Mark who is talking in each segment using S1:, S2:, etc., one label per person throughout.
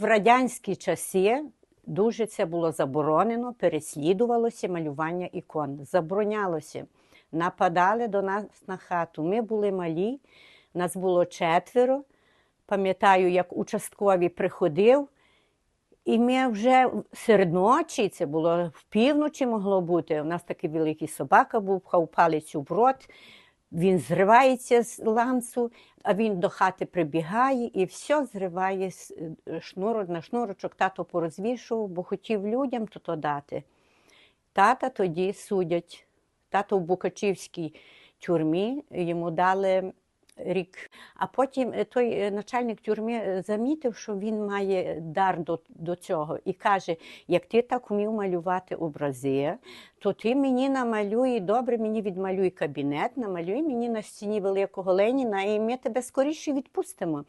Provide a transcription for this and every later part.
S1: В радянські часи дуже це було заборонено, переслідувалося малювання ікон. Заборонялося. Нападали до нас на хату. Ми були малі, нас було четверо. Пам'ятаю, як участковий приходив, і ми вже серед ночі, це було в півночі могло бути. У нас такий великий собака був, пхав палицю в рот. Він зривається з ланцу, а він до хати прибігає і все зриває е, на шнурочок. Тато порозвішував, бо хотів людям то то дати. Тата тоді судять. Тато в Букачівській тюрмі йому дали рік. А потім е, той е, начальник тюрми е, замітив, що він має дар до, до цього і каже: як ти так вмів малювати образи, то ти мені намалюй, добре мені відмалюй кабінет, намалюй мені на стіні великого Леніна, і ми тебе скоріше відпустимо.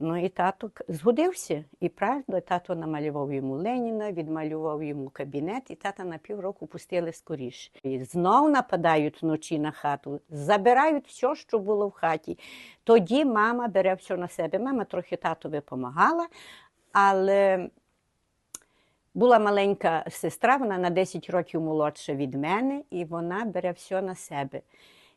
S1: Ну і тато згодився. І правда, тато намалював йому Леніна, відмалював йому кабінет, і тата на півроку пустили скоріше. І знов нападають вночі на хату, забирають все, що було в хаті. Тоді мама бере все на себе. Мама трохи татові допомагала, але була маленька сестра, вона на 10 років молодша від мене, і вона бере все на себе.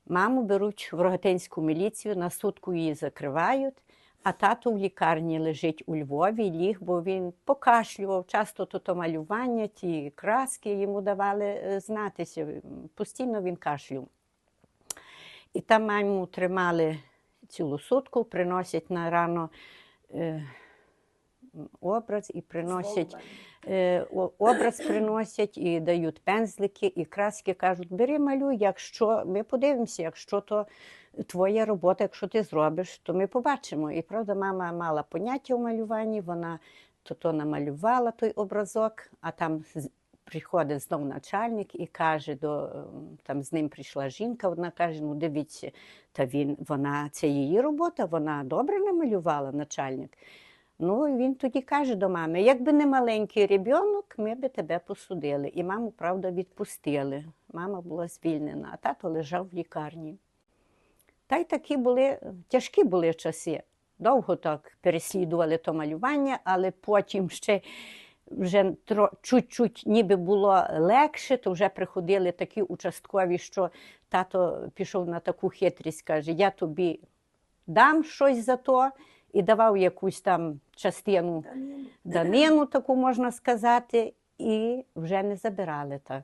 S1: Маму беруть в Рогатинську міліцію, на сутку її закривають, а тато в лікарні лежить у Львові, ліг, бо він покашлював, часто то, то малювання, ті краски йому давали е, знатися. Постійно він кашлював. І там маму тримали цілу сутку, приносять на рано е, образ і приносять е, образ приносять і дають пензлики і краски. Кажуть, бери малюй, якщо ми подивимося, якщо то твоя робота, якщо ти зробиш, то ми побачимо. І правда, мама мала поняття у малюванні, вона то, то намалювала той образок, а там приходить знов начальник і каже, до, ем, там з ним прийшла жінка, вона каже: ну дивіться, та він, вона, це її робота, вона добре намалювала начальник. Ну, він тоді каже до мами: якби не маленький ребенок, ми би тебе посудили. І маму, правда, відпустили. Мама була звільнена, а тато лежав в лікарні. Та й такі були тяжкі були часи. Довго так переслідували то малювання, але потім ще вже чуть-чуть ніби було легше, то вже приходили такі участкові, що тато пішов на таку хитрість, каже: Я тобі дам щось за то, і давав якусь там частину данину, таку можна сказати, і вже не забирали так.